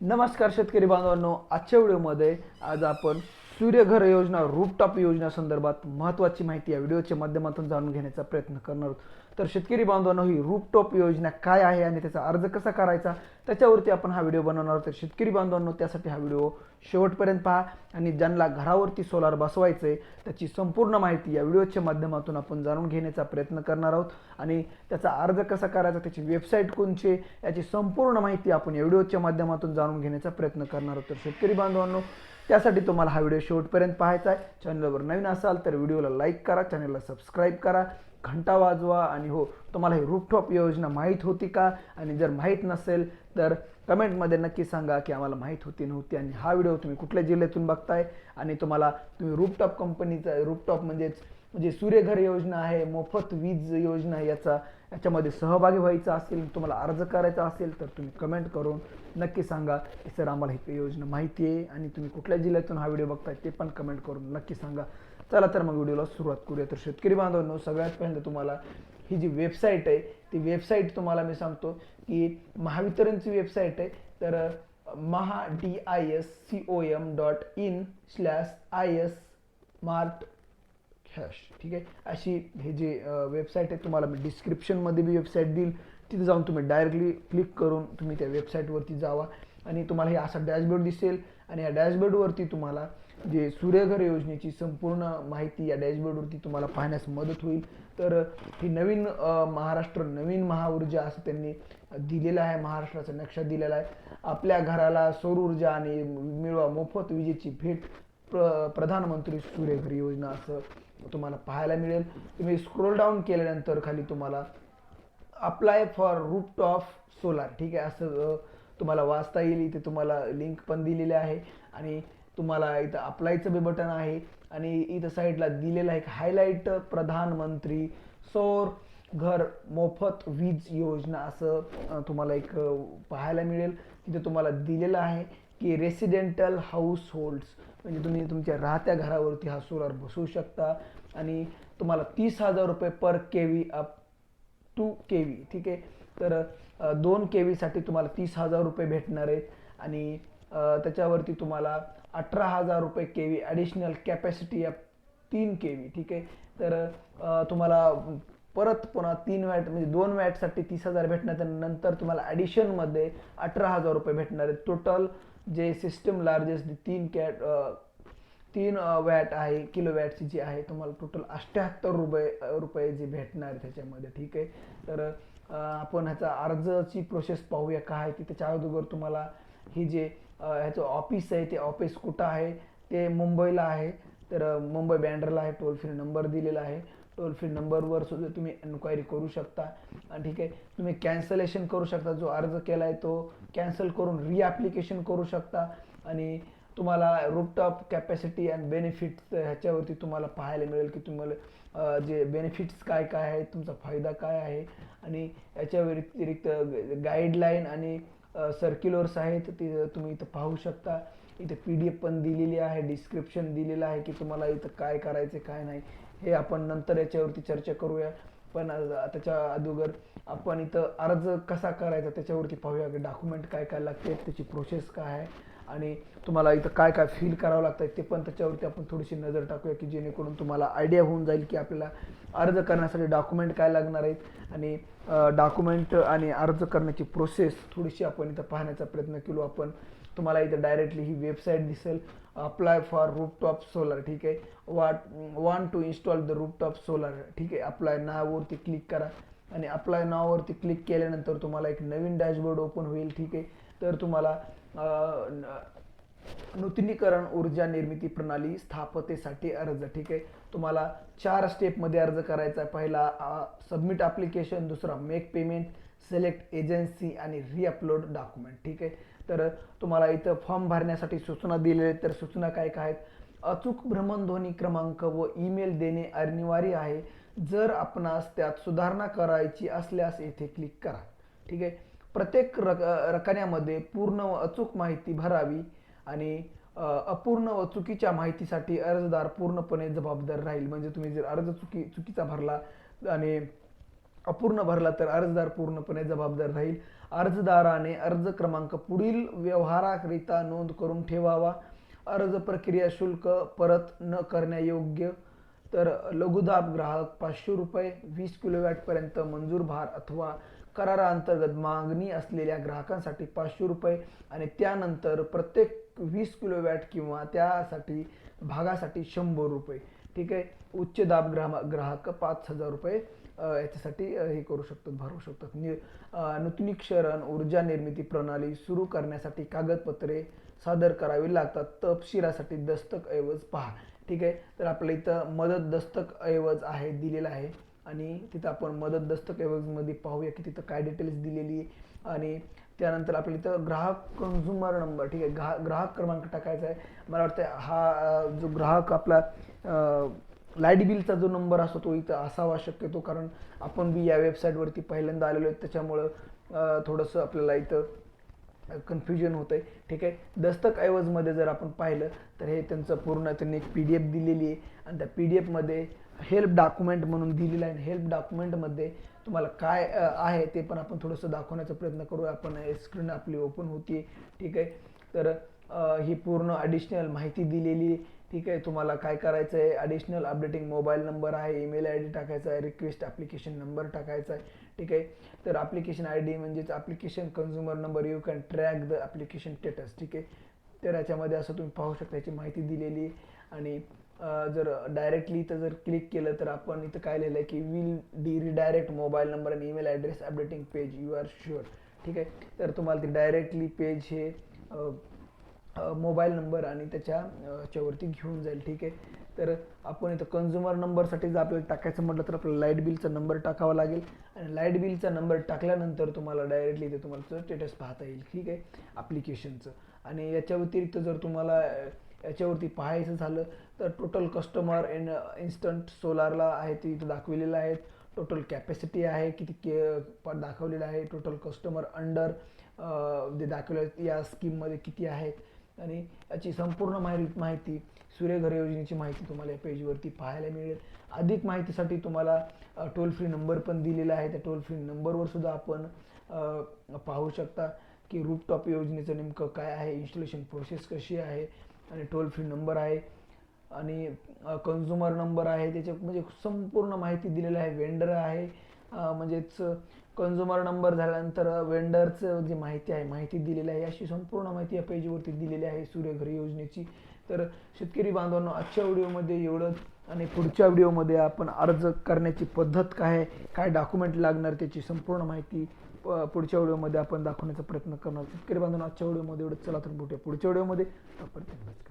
नमस्कार शेतकरी बांधवांनो आजच्या व्हिडिओमध्ये आज आपण सूर्यघर योजना रूपटॉप योजना संदर्भात महत्त्वाची माहिती या व्हिडिओच्या माध्यमातून जाणून घेण्याचा प्रयत्न करणार आहोत. तर शेतकरी बांधवांनो ही रूपटॉप योजना काय आहे आणि त्याचा अर्ज कसा करायचा त्याच्यावरती आपण हा व्हिडिओ बनवणार आहोत. तर शेतकरी बांधवांनो त्यासाठी हा व्हिडिओ शेवटपर्यंत पहा आणि ज्यांना घरावरती सोलार बसवायचं आहे त्याची संपूर्ण माहिती या व्हिडिओच्या माध्यमातून आपण जाणून घेण्याचा प्रयत्न करणार आहोत. आणि त्याचा अर्ज कसा करायचा त्याची वेबसाईट कोणची आहे, याची संपूर्ण माहिती आपण या व्हिडिओच्या माध्यमातून जाणून घेण्याचा प्रयत्न करणार आहोत. तर शेतकरी बांधवांनो त्यासाठी तुम्हाला हा व्हिडिओ शेवटपर्यंत पाहायचा आहे. चॅनलवर नवीन असाल तर व्हिडिओला लाईक करा चॅनलला सबस्क्राईब करा. घंटा वाजवा आणि हो तुम्हाला ही रूपटॉप योजना माहीत होती का? आणि जर माहीत नसेल तर कमेंटमध्ये नक्की सांगा की आम्हाला माहीत होती नव्हती आणि हा व्हिडिओ तुम्ही कुठल्या जिल्ह्यातून बघताय? आणि तुम्हाला तुम्ही रूपटॉप कंपनीचा रूपटॉप म्हणजेच म्हणजे सूर्यघर योजना आहे मोफत वीज योजना आहे याचा याच्यामध्ये सहभागी व्हायचा असेल तुम्हाला अर्ज करायचा असेल तर तुम्ही कमेंट करून नक्की सांगा की सर आम्हाला ही योजना माहिती आहे आणि तुम्ही कुठल्या जिल्ह्यातून हा व्हिडिओ बघताय ते पण कमेंट करून नक्की सांगा. चला तर मग व्हिडिओला सुरुवात करूया. तर शेतकरी बांधवांनो सगळ्यात पहिल्यांदा तुम्हाला ही जी वेबसाईट आहे ती वेबसाईट तुम्हाला मी सांगतो की महावितरणची वेबसाईट आहे. तर Maha D I S C O M dot in slash I S smart hash ठीक आहे? अशी हे जे वेबसाईट आहे तुम्हाला मी डिस्क्रिप्शनमध्ये बी वेबसाईट देईल. तिथे जाऊन तुम्ही डायरेक्टली क्लिक करून तुम्ही त्या वेबसाईटवरती जावा. आणि तुम्हाला हे असा डॅशबोर्ड दिसेल. आणि या डॅशबोर्डवरती तुम्हाला जे सूर्यघर योजनेची संपूर्ण माहिती या डॅशबोर्डवरती तुम्हाला पाहण्यास मदत होईल. तर ही नवीन महाराष्ट्र नवीन महाऊर्जा असं त्यांनी दिलेलं आहे महाराष्ट्राचा नक्षा दिलेला आहे. आपल्या घराला सौर ऊर्जा आणि मिळवा मोफत विजेची भेट प्र प्रधानमंत्री सूर्यघर योजना असं तुम्हाला पाहायला मिळेल. तुम्ही स्क्रोल डाऊन केल्यानंतर खाली तुम्हाला अप्लाय फॉर रूपटॉप सोलार ठीक आहे असं तुम्हाला वाचता येईल. इथे तुम्हाला लिंक पण दिलेली आहे. आणि तुम्हाला इथं अप्लायचं बी बटन आहे. आणि इथं साईडला दिलेलं आहे हायलाईट प्रधानमंत्री सौर घर मोफत वीज योजना असं तुम्हाला एक पाहायला मिळेल. तिथे तुम्हाला दिलेलं आहे की रेसिडेंटल हाऊस होल्ड्स म्हणजे तुम्ही तुमच्या राहत्या घरावरती हा सोलार बसवू शकता. आणि तुम्हाला तीस हजार रुपये per K V up to K V ठीक आहे? तर दोन के व्हीसाठी तुम्हाला तीस हजार रुपये भेटणार आहेत. आणि त्याच्यावरती तुम्हाला अठरा हजार रुपये के व्ही ॲडिशनल कॅपॅसिटी या तीन के व्ही ठीक आहे? तर तुम्हाला परत पुन्हा तीन वॅट म्हणजे दोन वॅटसाठी तीस हजार भेटणार नंतर तुम्हाला ॲडिशनमध्ये अठरा हजार रुपये भेटणार आहेत. टोटल जे सिस्टम लार्जेस्ट तीन कॅट तीन वॅट आहे किलो वॅटची जी आहे तुम्हाला टोटल अठ्ठ्याहत्तर रुपये रुपये जी भेटणार त्याच्यामध्ये ठीक आहे? तर आपण ह्याचा अर्जाची प्रोसेस पाहूया काय आहे ती. त्याच्या अगोदर तुम्हाला ही जे ह्याचं ऑफिस आहे ते ऑफिस कुठं आहे ते मुंबईला आहे. तर मुंबई बँड्राला आहे टोल फ्री नंबर दिलेला आहे. टोल फ्री नंबरवर सुद्धा तुम्ही एन्क्वायरी करू शकता. आणि ठीक आहे तुम्ही कॅन्सलेशन करू शकता जो अर्ज केला आहे तो कॅन्सल करून रिॲप्लिकेशन करू शकता. आणि तुम्हाला रूपटॉप कॅपॅसिटी अँड बेनिफिट्स ह्याच्यावरती तुम्हाला पाहायला मिळेल की तुम्हाला जे बेनिफिट्स काय काय आहे तुमचा फायदा काय आहे. आणि याच्या व्यतिरिक्त गाईडलाईन आणि सर्क्युलर्स आहेत ते तुम्ही इथं पाहू शकता. इथे पी डी एफ पण दिलेली आहे डिस्क्रिप्शन दिलेलं आहे की तुम्हाला इथं काय करायचं काय नाही. हे आपण नंतर याच्यावरती चर्चा करूया. पण त्याच्या अगोदर आपण इथं अर्ज कसा करायचा त्याच्यावरती पाहूया. की डॉक्युमेंट काय काय लागते त्याची प्रोसेस काय आहे. आणि तुम्हाला इथं काय काय फील करावं लागतं ते पण त्याच्यावरती आपण थोडीशी नजर टाकूया की जेणेकरून तुम्हाला आयडिया होऊन जाईल की आपल्याला अर्ज करण्यासाठी डॉक्युमेंट काय लागणार आहेत. आणि डॉक्युमेंट आणि अर्ज करण्याची प्रोसेस थोडीशी आपण इथं पाहण्याचा प्रयत्न केलो. आपण तुम्हाला इथं डायरेक्टली ही वेबसाईट दिसेल. अप्लाय फॉर रूपटॉप सोलर ठीक आहे? Want one to install the rooftop solar ठीक आहे? अप्लाय नावावरती क्लिक करा. आणि अप्लाय नावावरती क्लिक केल्यानंतर तुम्हाला एक नवीन डॅशबोर्ड ओपन होईल ठीक आहे? तर तुम्हाला नूतनीकरण ऊर्जा निर्मिती प्रणाली स्थापतेसाठी अर्ज. ठीक आहे? तुम्हाला चार स्टेपमध्ये अर्ज करायचा आहे. पहिला सबमिट ॲप्लिकेशन दुसरा मेक पेमेंट सिलेक्ट एजन्सी आणि रिअपलोड डॉक्युमेंट ठीक आहे? तर तुम्हाला इथं फॉर्म भरण्यासाठी सूचना दिलेल्या आहेत. तर सूचना काय काय आहेत? अचूक भ्रमणध्वनी क्रमांक व ईमेल देणे अनिवार्य आहे. जर आपणास त्यात सुधारणा करायची असल्यास येथे क्लिक करा. ठीक आहे? प्रत्येक रक रकान्यामध्ये पूर्ण व अचूक माहिती भरावी आणि अपूर्ण व चुकीच्या माहितीसाठी अर्जदार पूर्णपणे जबाबदार राहील. म्हणजे तुम्ही जर अर्ज चुकी चुकीचा भरला आणि अपूर्ण भरला तर अर्जदार पूर्णपणे जबाबदार राहील. अर्जदाराने अर्ज क्रमांक पुढील व्यवहाराकरिता नोंद करून ठेवावा. अर्ज प्रक्रिया शुल्क परत न करण्यायोग्य. तर लघुदाब ग्राहक पाचशे रुपये वीस किलोवॅटपर्यंत मंजूर भार अथवा कराराअंतर्गत मागणी असलेल्या ग्राहकांसाठी पाचशे रुपये आणि त्यानंतर प्रत्येक वीस किलोवॅट किंवा त्यासाठी भागासाठी शंभर रुपये. ठीक आहे? उच्च दाब ग्राह ग्राहक पाच हजार रुपये याच्यासाठी हे करू शकतात भरू शकतात. नि नूतनीकरण ऊर्जा निर्मिती प्रणाली सुरू करण्यासाठी कागदपत्रे सादर करावी लागतात. तपशिलासाठी दस्तक ऐवज पहा. ठीक आहे? तर आपल्या इथं मदत दस्तक ऐवज आहे दिलेला आहे. आणि तिथं आपण मदत दस्तक पाहूया की तिथं काय डिटेल्स दिलेली आहे. आणि त्यानंतर आपल्या इथं ग्राहक कन्झ्युमर नंबर ठीक आहे. ग्राहक ग्राहक क्रमांक टाकायचा आहे. मला वाटतं हा जो ग्राहक आपला लाइट बिलचा जो नंबर असतो तो इथं असावा शक्यतो. कारण आपण बी या वेबसाईटवरती पहिल्यांदा आलेलो आहे. त्याच्यामुळं थोडंसं आपल्याला इथं कन्फ्युजन होतं आहे ठीक आहे? दस्तक ऐवजमध्ये जर आपण पाहिलं तर हे त्यांचं पूर्ण त्यांनी एक पी डी एफ दिलेली आहे. आणि त्या पी डी एफमध्ये हेल्प डॉक्युमेंट म्हणून दिलेलं आहे. हेल्प डॉक्युमेंटमध्ये तुम्हाला काय आहे ते पण आपण थोडंसं दाखवण्याचा प्रयत्न करूया. आपण स्क्रीन आपली ओपन होती ठीक आहे? तर ही पूर्ण ॲडिशनल माहिती दिलेली ठीक आहे तुम्हाला काय करायचं आहे ॲडिशनल अपडेटिंग मोबाईल नंबर आहे ईमेल आय डी टाकायचा आहे रिक्वेस्ट ॲप्लिकेशन नंबर टाकायचा आहे. ठीक आहे? तर ॲप्लिकेशन आय डी म्हणजेच application consumer number you can track the application status ठीक आहे? तर याच्यामध्ये असं तुम्ही पाहू शकता याची माहिती दिलेली आणि जर डायरेक्टली इथं जर क्लिक केलं तर आपण इथं काय लिहिलं आहे की will the redirect mobile number आणि email address updating page you are sure ठीक आहे? तर तुम्हाला ते डायरेक्टली पेज हे मोबाईल नंबर आणि त्याच्या याच्यावरती च्यावरती घेऊन जाईल ठीक आहे? तर आपण इथं कन्झ्युमर नंबरसाठी जर आपल्याला टाकायचं म्हटलं तर आपल्याला लाइट बिलचा नंबर टाकावा लागेल. आणि लाइट बिलचा नंबर टाकल्यानंतर तुम्हाला डायरेक्टली इथे तुम्हाला स्टेटस पाहता येईल ठीक आहे? ॲप्लिकेशनचं आणि याच्या व्यतिरिक्त जर तुम्हाला याच्यावरती पाहायचं झालं तर टोटल कस्टमर इन इन्स्टंट सोलारला आहे ते इथं दाखविलेलं आहे. टोटल कॅपॅसिटी आहे किती के दाखवलेलं आहे. टोटल कस्टमर अंडर जे दाखवले या स्कीममध्ये किती आहेत आणि याची संपूर्ण माहिती माहिती सूर्यघर योजनेची माहिती तुम्हाला या पेजवरती पाहायला मिळेल. अधिक माहितीसाठी तुम्हाला टोल फ्री नंबर पण दिलेला आहे. त्या टोल फ्री नंबरवर सुद्धा आपण पाहू शकता की रूपटॉप योजनेचं नेमकं काय आहे इन्स्टॉलेशन प्रोसेस कशी आहे आणि टोल फ्री नंबर आहे आणि कन्झ्युमर नंबर आहे त्याच्या म्हणजे संपूर्ण माहिती दिलेली आहे. वेंडर आहे म्हणजेच कन्झ्युमर नंबर झाल्यानंतर वेंडरचं जी माहिती आहे माहिती दिलेली आहे अशी संपूर्ण माहिती या पेजवरती दिलेली आहे सूर्यघर योजनेची. तर शेतकरी बांधवांनो आजच्या व्हिडिओमध्ये एवढंच. आणि पुढच्या व्हिडिओमध्ये आपण अर्ज करण्याची पद्धत काय आहे काय डॉक्युमेंट लागणार त्याची संपूर्ण माहिती प- पुढच्या व्हिडिओमध्ये आपण दाखवण्याचा प्रयत्न करणार. शेतकरी बांधवांनो आजच्या व्हिडिओमध्ये एवढंच. चला तर भेटूया पुढच्या व्हिडिओमध्ये. तोपर्यंत नमस्कार.